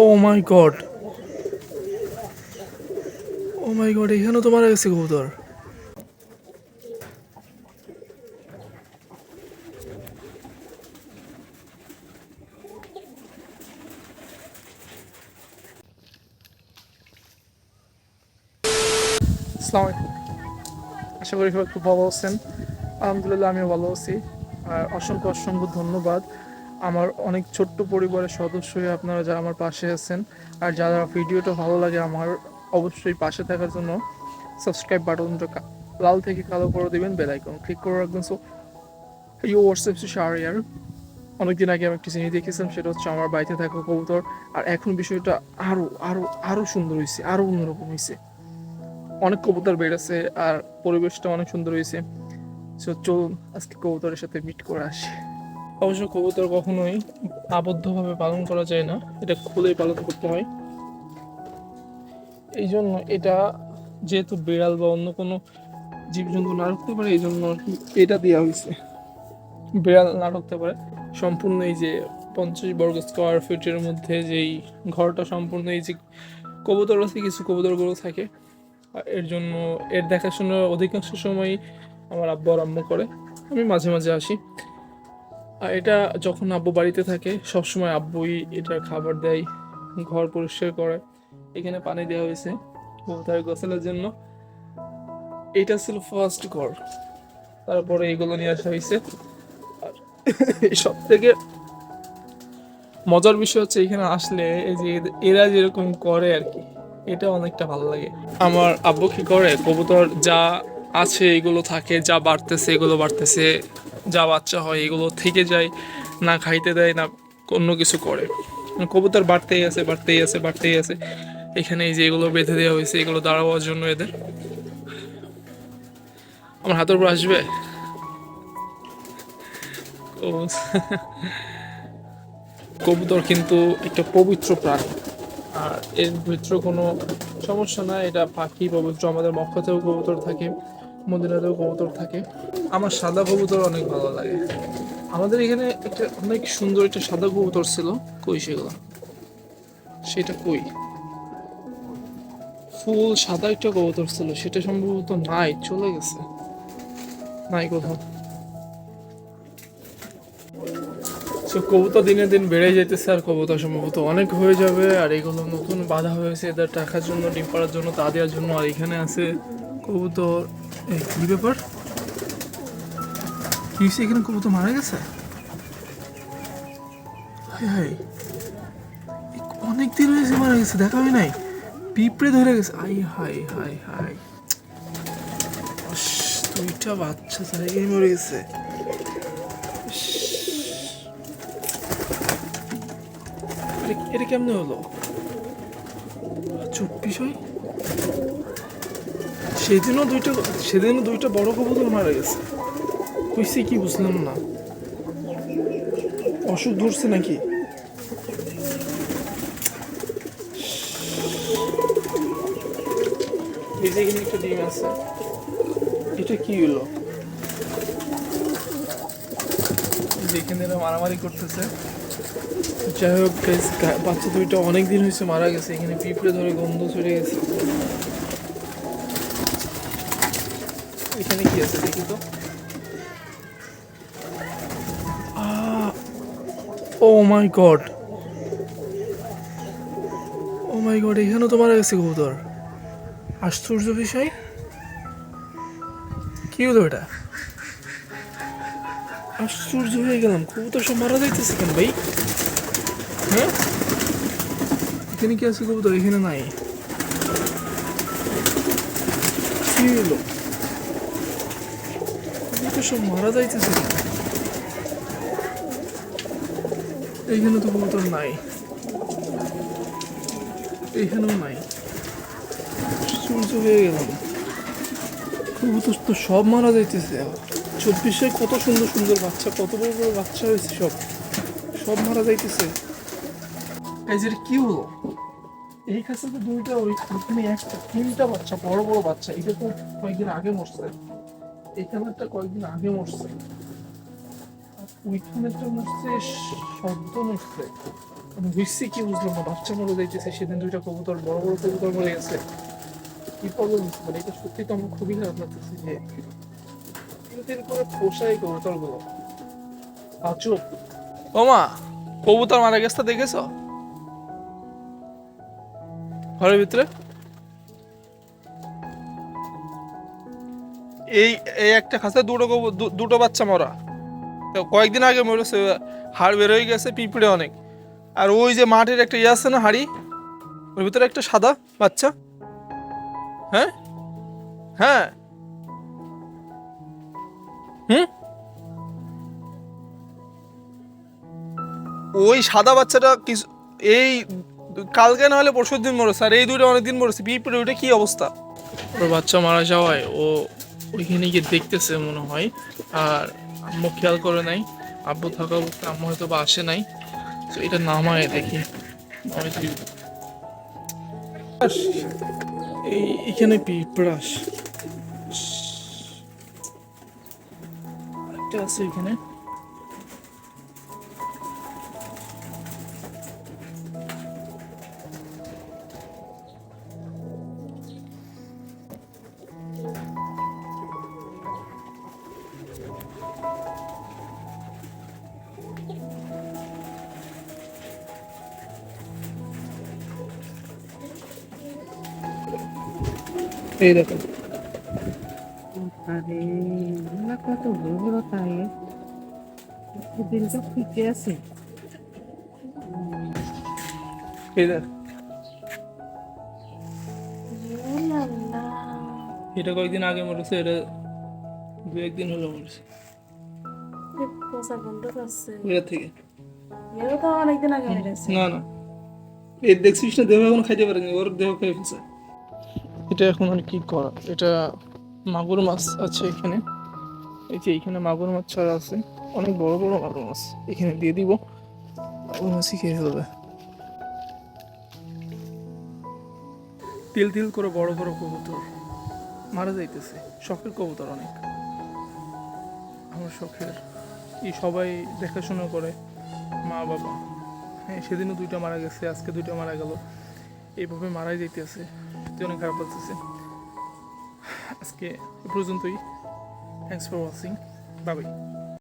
ও মাই God ও মাই god এখানেও তো মারা গেছে কবুতর আশা করি খুব ভালো আছেন। আলহামদুলিল্লাহ, আমিও ভালো আছি। আর অসংখ্য অসংখ্য ধন্যবাদ। আমার অনেক ছোট্ট পরিবারের সদস্য হয়ে আপনারা যারা আমার পাশে আছেন। আর যারা ভিডিওটা ভালো লাগে আমার অবশ্যই পাশে থাকার জন্য সাবস্ক্রাইব বাটনটা লাল থেকে কালো করে দিবেন বেল আইকন ক্লিক করে রাখবেন। সো ইউ হোয়াটসঅ্যাপ শাহরিয়ার অনেকদিন আগে আমি একটি জিনিস দেখেছিলাম, সেটা হচ্ছে আমার বাড়িতে থাকা কবুতর। আর এখন বিষয়টা আরও আরও আরও সুন্দর হয়েছে, আরও অন্যরকম হয়েছে। অনেক কবুতর বেড়েছে আর পরিবেশটা অনেক সুন্দর হয়েছে। সো চলুন আজকে কবুতরের সাথে মিট করে আসি। অবশ্য কবুতর কখনোই আবদ্ধভাবে পালন করা যায় না। এটা খুলেই পালন করতে হয়। এই জন্য এটা যেহেতু বিড়াল বা অন্য কোনো জীবজন্তু না রাখতে পারে এই জন্য এটা দেওয়া হয়েছে। বিড়াল না রাখতে পারে। সম্পূর্ণ এই যে পঞ্চাশ বর্গ স্কোয়ার ফিটের মধ্যে যেই ঘরটা সম্পূর্ণ এই যে কবুতর আছে, কিছু কবুতরগুলো থাকে। এর জন্য এর দেখাশোনা অধিকাংশ সময় আমার আব্বু আর আম্মু করে। আমি মাঝে মাঝে আসি। এটা যখন আব্বু বাড়িতে থাকে, সবসময় আব্বুই এটার খাবার দেয়, ঘর পরিষ্কার করে। এখানে পানি দেওয়া হয়েছে কবুতরের গোসলের জন্য। এটা ছিল ফার্স্ট ঘর। তারপরে এগুলো নিয়ে আসা হয়েছে। আর সব থেকে মজার বিষয় হচ্ছে এখানে আসলে এই যে এরা যেরকম করে আর কি, এটা অনেকটা ভালো লাগে। আমার আব্বু কি করে? কবুতর যা আছে এগুলো থাকে, যা বাড়তেছে এগুলো বাড়তেছে। যা বাচ্চা হয় এগুলো থেকে যায়, না খাইতে দেয়, না অন্য কিছু করে। কবুতর বাড়তেই আছে বাড়তেই আছে বাড়তেই আছে। এখানে এই যে এগুলো বেঁধে দেওয়া হয়েছে, এগুলো দাঁড়াবার জন্য এদের। আমার হাতের উপর আসবে? কবুতর। কিন্তু একটা পবিত্র প্রাণী। আর এর ভিতরে কোনো সমস্যা না এটা পাখি পবিত্র, আমাদের মক্কাতেও কবুতর থাকে, মদিনাতেও কবুতর থাকে। আমার সাদা কবুতর অনেক ভালো লাগে। আমাদের এখানে একটা অনেক সুন্দর একটা সাদা কবুতর ছিল। কই সেগুলো? সেটা কই? ফুল সাদা একটা কবুতর ছিল, সেটা সম্ভবত নাই, চলে গেছে। নাই কোথাও। তো কবুতর দিনে দিন বেড়ে যেতেছে আর কবুতর সম্ভবত অনেক হয়ে যাবে, আর এগুলো নতুন বাধা হয়েছে, এদের টাকার জন্য, ডিম পাড়ার জন্য, তা দেওয়ার জন্য, আর এখানে আছে কবুতর। এই ব্যাপার? কি এখানে কবুতর মারা গেছে? অনেক দিন হয়েছে মারা গেছে দেখা হয় নাই। পিঁপড়ে ধরে গেছে। আই হাই হাই হাই দুইটা বাচ্চা জায়গায় মরে গেছে। এটা কেমনে হলো? চব্বিশ হয়? সেদিনও দুইটা সেদিনও দুইটা বড় কবুতর মারা গেছে। কইছে কি বুঝলাম না। অসুখ ধরছে নাকি? একটা ডিম আছে। এটা কি হলো এখানে এরা মারামারি করতেছে। যাই হোক বাচ্চা দুইটা অনেক দিন হয়েছে মারা গেছে। এখানে পিঁপড়ে ধরে গন্ধ ছড়ে গেছে। এখানে কি আছে দেখি তো? ও মাই গড ও মাই গড এখানেও তো মারা গেছে কবুতর। আশ্চর্য বিষয়। কি হলো এটা? আশ্চর্য হয়ে গেলাম। কবুতর সব মারা যাইতেছে কেন ভাই? হ্যাঁ? এখানে কি আছে কবুতর? এখানে নাই। কি হলো? কবুতর সব মারা যাইতেছে কেন? এইখানে তো কবুতর নাই। এইখানেও নাই। গেলাম। কবুতর তো সব মারা যাইতেছে। চব্বিশে কত সুন্দর সুন্দর বাচ্চা, কত বড় বড় বাচ্চা হয়েছে সব। সব মারা যাইতেছে। এই কি হলো? এই কাছে তো দুইটা, ওই ওখানে একটা, তিনটা বাচ্চা, বড় বড় বাচ্চা। এটা তো কয়েকদিন আগে মরছে। এখানে একটা কয়েকদিন আগে মরছে। তো মরছে সদ্য মরছে আমি বুঝছি কি বুঝলাম না, বাচ্চা মরে যাইতেছে, সেদিন দুইটা কবুতর, বড় বড় কবুতর মরে গেছে। কি প্রবলেম মানে এটা সত্যি তো আমার খুবই খারাপ লাগতেছে যে দিন করে পোষাই কবুতরগুলো আচুপ ওমা কবুতর মারা গেছে দেখেছ? ঘরের ভিতরে? এই এই একটা খাঁচা দুটো দুটো বাচ্চা মরা। কয়েকদিন আগে মরেছে, হাড় বের হয়ে গেছে, পিঁপড়ে অনেক। আর ওই যে মাঠের একটা ইয়ে আছে না, হাড়ি? ওর ভিতরে একটা সাদা বাচ্চা। হ্যাঁ? হ্যাঁ। হুম? ওই সাদা বাচ্চাটা কিছু এই কালকে না হলে পরশুর দিন মরেছে, আর এই দুটো অনেকদিন মরেছে, পিঁপড়ে ওইটা কি অবস্থা? ওর বাচ্চা মারা যাওয়ায় ও ওইখানে গিয়ে দেখতেছে মনে হয়, আর আম্মু খেয়াল করে নাই। আব্বু থাকা অবস্থায় আম্মু হয়তো বা আসে নাই। তো এটা নামায় দেখি। এই এখানে পিঁপড়াস একটা আছে এখানে। এই দেখো। আরে এগুলা কত বড় বড় তাহলে দিনটা ঠিকই আছে। এই দেখ। এটা কয়েকদিন আগে মরেছে এটা দু একদিন হলো মরেছে। এটা থেকে। অনেকদিন আগে না না। এই দেখছিস না দেহ এখন খাইতে পারেনি ওর দেহ খেয়ে ফেলছে। এটা এখন আর কি করা? এটা মাগুর মাছ আছে এখানে। এই যে এখানে মাগুর মাছ ছাড়া আছে। অনেক বড় বড় মাগুর মাছ। এখানে দিয়ে দিব। মাগুর মাছই খেয়ে ফেলবে। তিল তিল করে বড় বড় কবুতর মারা যাইতেছে। শখের কবুতর অনেক। আমার শখের। এই সবাই দেখাশোনা করে। মা, বাবা। হ্যাঁ সেদিনও দুইটা মারা গেছে, আজকে দুইটা মারা গেল। এইভাবে মারাই যাইতেছে। সত্যি অনেক খারাপ লাগতেছে আজকে এ পর্যন্তই। থ্যাংকস ফর ওয়াচিং বাবাই